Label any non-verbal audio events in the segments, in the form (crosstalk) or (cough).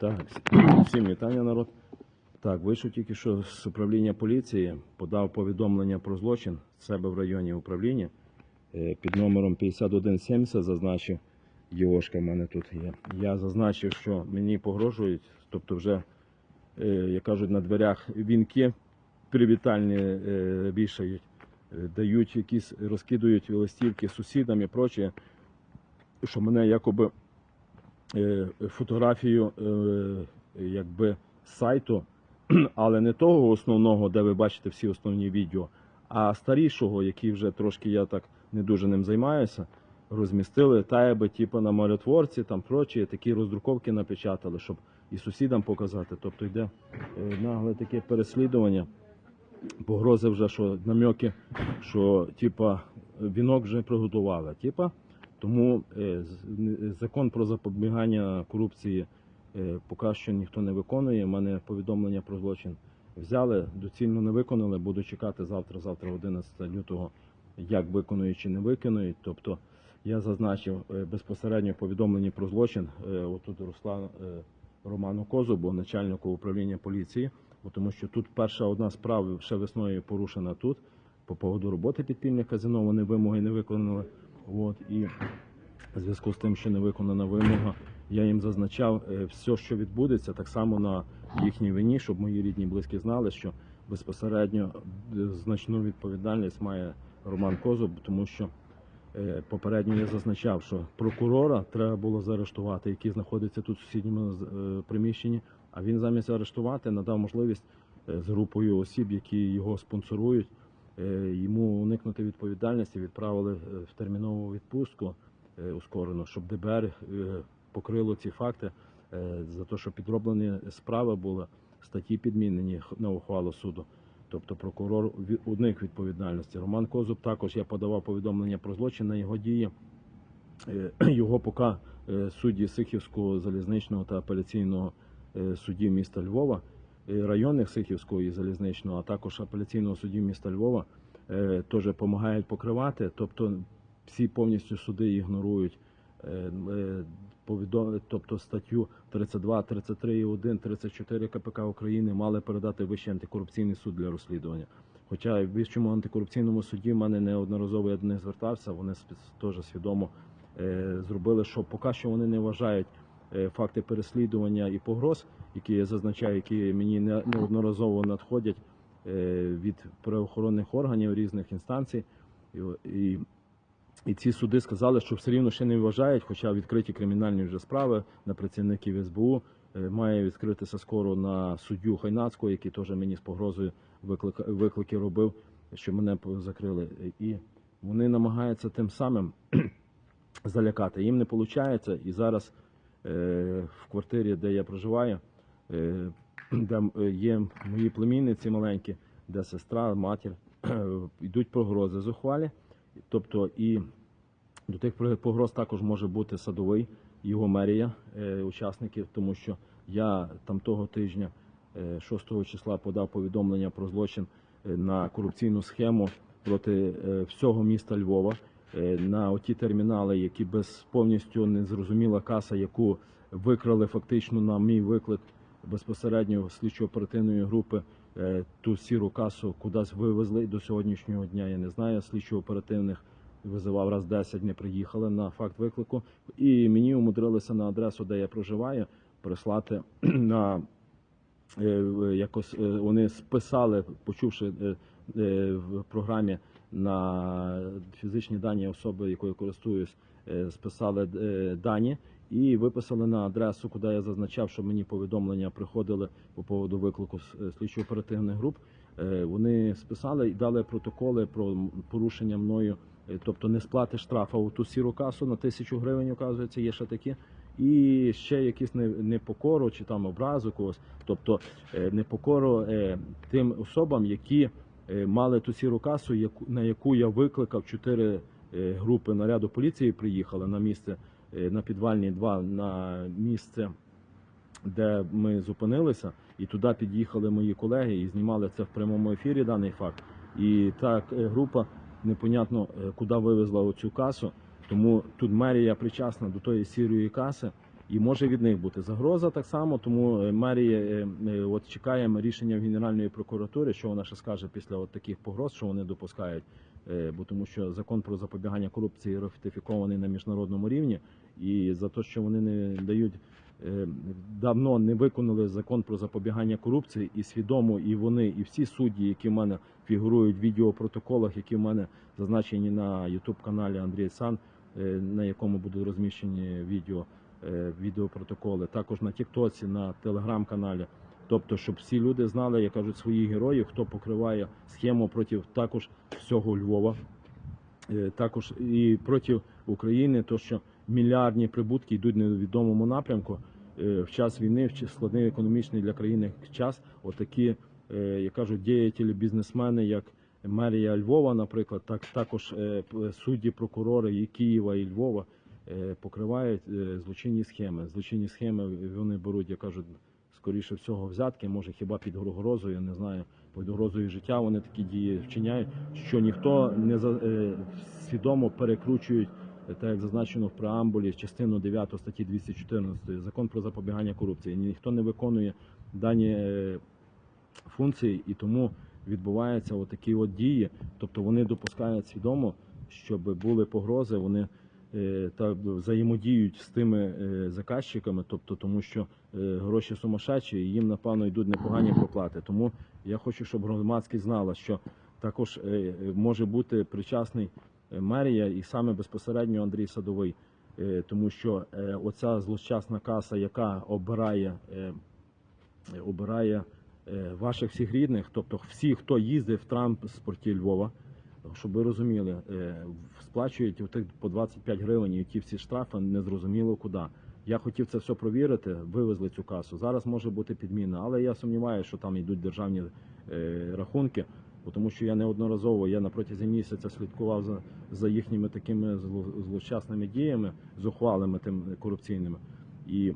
Так, всім вітання, народ. Так, вийшов тільки що з управління поліції, подав повідомлення про злочин себе в районі управління. Е, Під номером 5170 зазначив Єошка в мене тут є. Я зазначив, що мені погрожують, тобто вже, е, як кажуть, на дверях вінки привітальні е, вішають, дають якісь, розкидують листівки сусідам і прочее, що мене якоби фотографію е, якби сайту, (clears throat) але не того основного, де ви бачите всі основні відео, а старішого, який вже трошки я так не дуже ним займаюся. Розмістили тайби, типу на моротворці, там прочі, такі роздруковки напечатали, щоб і сусідам показати. Тобто йде е, нагле таке переслідування, погрози вже, що намеки, що типа вінок вже приготували. Типа, тому е, закон про запобігання корупції е, поки що ніхто не виконує. У мене повідомлення про злочин взяли, доцільно не виконали. Буду чекати завтра, завтра 11 лютого, як виконують чи не виконують. Тобто я зазначив е, безпосередньо в повідомленні про злочин. Отут Руслан Роману Козубу, начальнику управління поліції, тому що тут перша одна справа ще весною порушена тут. По поводу роботи підпільних казино вони вимоги не виконали. От, і в зв'язку з тим, що не виконана вимога, я їм зазначав е, все, що відбудеться, так само на їхній вині, щоб мої рідні близькі знали, що безпосередньо е, значну відповідальність має Роман Козуб, тому що е, попередньо я зазначав, що прокурора треба було заарештувати, який знаходиться тут в сусідньому приміщенні. А він замість арештувати надав можливість з групою осіб, які його спонсорують, йому уникнути відповідальності, відправили е, в термінову відпустку е, ускорену, щоб ДБР е, покрило ці факти е, за те, що підроблені справи були, статті підмінені на ухвалу суду. Тобто прокурор уник відповідальності. Роман Козуб також я подавав повідомлення про злочин на його дії. Е, (clears throat) Його поки е, судді Сихівського залізничного та апеляційного е, судді міста Львова, е, районних Сихівського і залізничного, а також апеляційного судді міста Львова е, теж допомагають покривати. Тобто всі повністю суди ігнорують е, е, тобто статтю 32, 33 і 1, 34 КПК України мали передати Вищий антикорупційний суд для розслідування. Хоча в Вищому антикорупційному суді в мене неодноразово я до них звертався, вони теж свідомо е, зробили, що поки що вони не вважають е, факти переслідування і погроз, які я зазначаю, які мені неодноразово надходять е, від правоохоронних органів різних інстанцій. І, і, ці суди сказали, що все рівно ще не вважають, хоча відкриті кримінальні вже справи на працівників СБУ. е, Має відкритися скоро на суддю Хайнацького, який теж мені з погрозою виклик, виклики робив, що мене закрили. І вони намагаються тим самим (clears throat) залякати. Їм не виходить. І зараз е, в квартирі, де я проживаю, е, (clears throat) де е, є мої племінниці маленькі, де сестра, матір, (clears throat) йдуть погрози зухвалі. Тобто і до тих погроз також може бути садовий, його мерія, е, учасників, тому що я там того тижня, е, 6 числа, подав повідомлення про злочин е, на корупційну схему проти е, всього міста Львова. Е, На оті термінали, які без повністю незрозуміла каса, яку викрали фактично на мій виклик безпосередньо слідчо-оперативної групи, е, ту сіру касу кудись вивезли. До сьогоднішнього дня я не знаю. Слідчо-оперативних визивав раз 10, не приїхали на факт виклику. І мені умудрилися на адресу, де я проживаю, прислати (clears throat) на е, якось вони списали, почувши в програмі на фізичні дані особи, якою користуюсь, е, списали е, дані і виписали на адресу, куди я зазначав, що мені повідомлення приходили по поводу виклику е, слідчо-оперативних груп. Вони списали і дали протоколи про порушення мною, тобто не сплати штрафа у ту сіру касу на тисячу гривень, оказується, є ще такі. І ще якісь непокору чи там образу когось, тобто непокору тим особам, які мали ту сіру касу, на яку я викликав чотири е, групи наряду поліції. Приїхали на місце е, на підвальні два на місце, де ми зупинилися, і туди під'їхали мої колеги і знімали це в прямому ефірі. Даний факт. І так е, група непонятно е, куди вивезла оцю касу. Тому тут мерія причасна до тої сірої каси. І може від них бути загроза так само, тому е, мерія е, е, от чекаємо рішення в Генеральної прокуратури, що вона ще скаже після от таких погроз, що вони допускають. Бо тому що закон про запобігання корупції ратифікований на міжнародному рівні, і за те, що вони не дають давно не виконали закон про запобігання корупції, і свідомо, і вони, і всі судді, які в мене фігурують в відеопротоколах, які в мене зазначені на Ютуб каналі Андрій Сан, на якому будуть розміщені відео, відеопротоколи, також на Тіктоці, на телеграм-каналі. Тобто, щоб всі люди знали, як кажуть, своїх героїв, хто покриває схему проти також всього Львова, е, також і проти України, то що мільярдні прибутки йдуть в невідомому напрямку. Е, В час війни, в складний економічний для країни час, отакі, е, як кажуть, діятелі, бізнесмени, як мерія Львова, наприклад, так також е, судді, прокурори і Києва і Львова е, покривають е, злочинні схеми. Злочинні схеми вони беруть, як кажуть, скоріше всього взятки, може хіба під грозою, я не знаю, під грозою життя вони такі дії вчиняють, що ніхто не за е, свідомо перекручують. е, Так як зазначено в преамбулі, частину 9 статті 214 закон про запобігання корупції. Ніхто не виконує дані е, функції, і тому відбуваються отакі от дії. Тобто вони допускають свідомо, щоб були погрози, вони е, та взаємодіють з тими е, заказчиками, тобто тому що е, гроші сумасшедші, і їм напевно йдуть непогані проплати. Тому я хочу, щоб громадськість знала, що також е, може бути причасний е, мерія і саме безпосередньо Андрій Садовий. Е, Тому що е, оця злощасна каса, яка обирає, е, е, обирає е, ваших всіх рідних, тобто всі, хто їздив в транспорті Львова, щоб ви розуміли, е, сплачують отих по 25 гривень і ті всі штрафи незрозуміло куди. Я хотів це все провірити, вивезли цю касу. Зараз може бути підміна, але я сумніваюся, що там йдуть державні е, рахунки, тому що я неодноразово я на протязі місяця слідкував за, за їхніми такими зло- злощасними діями, зухвалими тим корупційними. І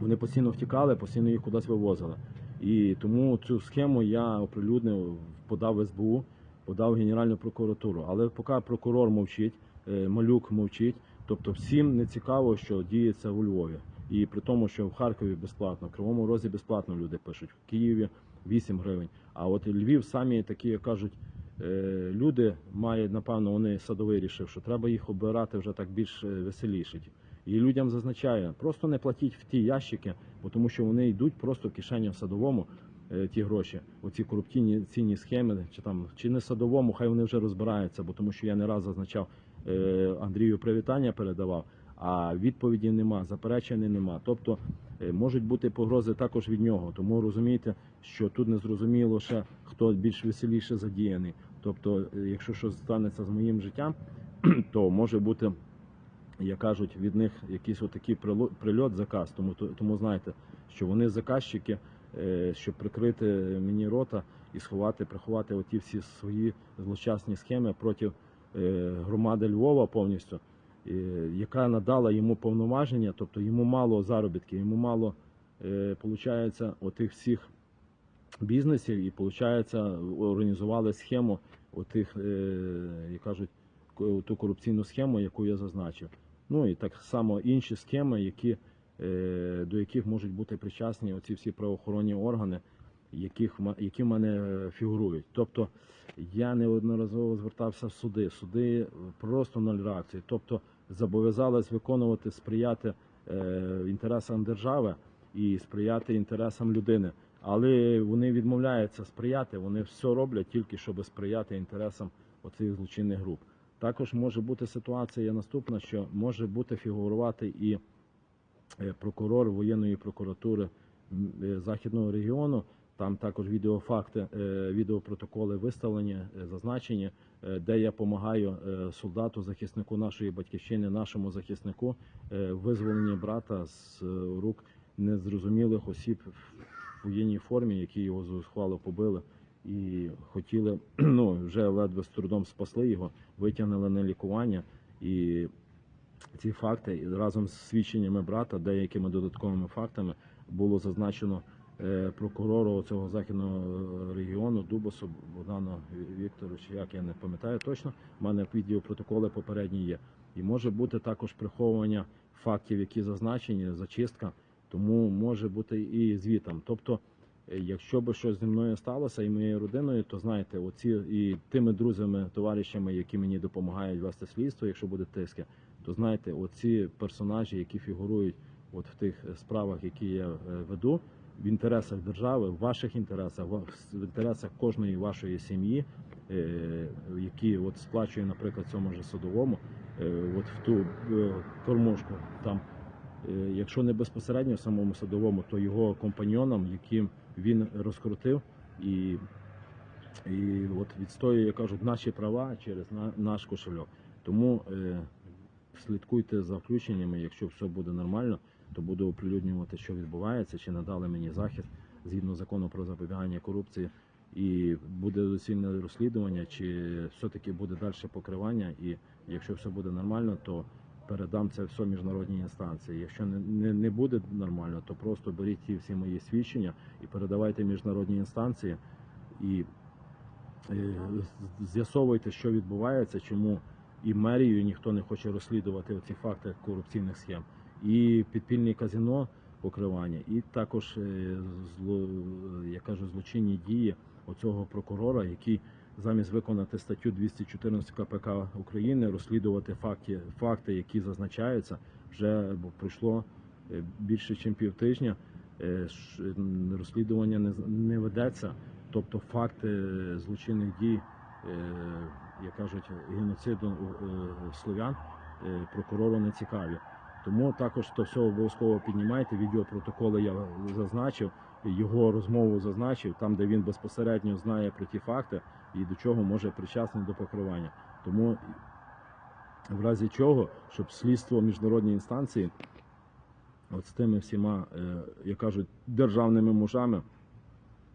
вони постійно втікали, постійно їх кудись вивозили. І тому цю схему я оприлюднив, подав в СБУ, подав Генеральну прокуратуру. Але поки прокурор мовчить, е, малюк мовчить, тобто всім не цікаво, що діється у Львові. І при тому, що в Харкові безплатно, в Кривому Розі безплатно люди пишуть, в Києві 8 гривень. А от Львів самі такі, як кажуть, е, люди мають, напевно, вони садовий рішив, що треба їх обирати вже так більш е, веселіше. І людям зазначає, просто не платіть в ті ящики, тому що вони йдуть просто в кишені в садовому ті гроші, оці корупційні цінні схеми, чи там чи не садовому, хай вони вже розбираються, бо тому що я не раз зазначав е, Андрію привітання передавав, а відповіді нема, заперечень нема. Тобто е, можуть бути погрози також від нього. Тому розумієте, що тут не зрозуміло ще хто більш веселіше задіяний. Тобто, е, якщо щось станеться з моїм життям, (clears throat) то може бути як кажуть, від них якийсь отакий прильот, заказ. Тому то- тому знаєте, що вони заказчики, е, щоб прикрити мені рота і сховати, приховати оті всі свої злочасні схеми проти е, громади Львова повністю, е, яка надала йому повноваження, тобто йому мало заробітків, йому мало е, получається отих всіх бізнесів, і получається організували схему отих, е, як кажуть, ту корупційну схему, яку я зазначив. Ну і так само інші схеми, які, е, до яких можуть бути причасні оці всі правоохоронні органи, яких, які в мене е, фігурують. Тобто я неодноразово звертався в суди. Суди просто нуль реакції. Тобто зобов'язались виконувати, сприяти е, інтересам держави і сприяти інтересам людини. Але вони відмовляються сприяти, вони все роблять тільки щоб сприяти інтересам оцих злочинних груп. Також може бути ситуація наступна, що може бути фігурувати і е, прокурор воєнної прокуратури е, західного регіону. Там також відеофакти, е, відеопротоколи виставлені, е, зазначені, е, де я допомагаю е, солдату, захиснику нашої батьківщини, нашому захиснику е, визволенні брата з е, рук незрозумілих осіб в воєнній формі, які його зухвало побили і хотіли, (clears throat) ну вже ледве з трудом спасли його, витягнули на лікування. І ці факти разом з свідченнями брата, деякими додатковими фактами було зазначено е, прокурору цього західного е, регіону Дубосу Богдану Вікторовичу, як я не пам'ятаю точно. У мене відеопротоколи попередні є. І може бути також приховування фактів, які зазначені, зачистка, тому може бути і звітом. Тобто, е, якщо би щось зі мною сталося і моєю родиною, то знаєте, оці і тими друзями, товаришами, які мені допомагають вести слідство, якщо буде тиски, то знаєте, оці персонажі, які фігурують от в тих е, справах, які я е, веду, в інтересах держави, в ваших інтересах, в інтересах кожної вашої сім'ї, е, які от сплачує, наприклад, цьому ж садовому, е, от в ту кормушку там. Якщо не безпосередньо самому садовому, то його компаньонам, яким він розкрутив і, і от відстоює, кажуть, наші права через на, наш кошельок. Тому слідкуйте за включеннями, якщо все буде нормально, то буду оприлюднювати, що відбувається, чи надали мені захист згідно закону про запобігання корупції, і буде доцільне розслідування, чи все-таки буде далі покривання, і якщо все буде нормально, то передам це все міжнародній інстанції. Якщо не, не, не буде нормально, то просто беріть ті всі мої свідчення і передавайте міжнародній інстанції. І е, з- з'ясовуйте, що відбувається, чому і мерію ніхто не хоче розслідувати ці факти корупційних схем, і підпільні казино покривання, і також е, зло, я кажу, злочинні дії оцього прокурора, який замість виконати статтю 214 КПК України, розслідувати факти, факти, які зазначаються, вже пройшло е, більше, ніж півтижня. е, Розслідування не, ведеться, тобто факти злочинних дій, як кажуть, геноциду е, слов'ян е, прокурору не цікаві. Тому також то все обов'язково піднімайте. Відеопротоколи я зазначив, його розмову зазначив, там, де він безпосередньо знає про ті факти і до чого може причасний до покривання. Тому в разі чого, щоб слідство міжнародній інстанції, от з тими всіма, е, як кажуть, державними мужами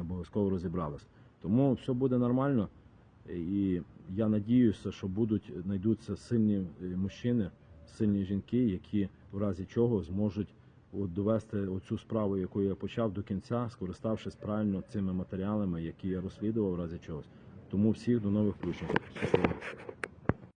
обов'язково розібралися. Тому все буде нормально. І я надіюся, що будуть знайдуться сильні е, мужчини, сильні жінки, які в разі чого зможуть от довести оцю справу, яку я почав до кінця, скориставшись правильно цими матеріалами, які я розслідував в разі чогось. Тому всіх до нових включень.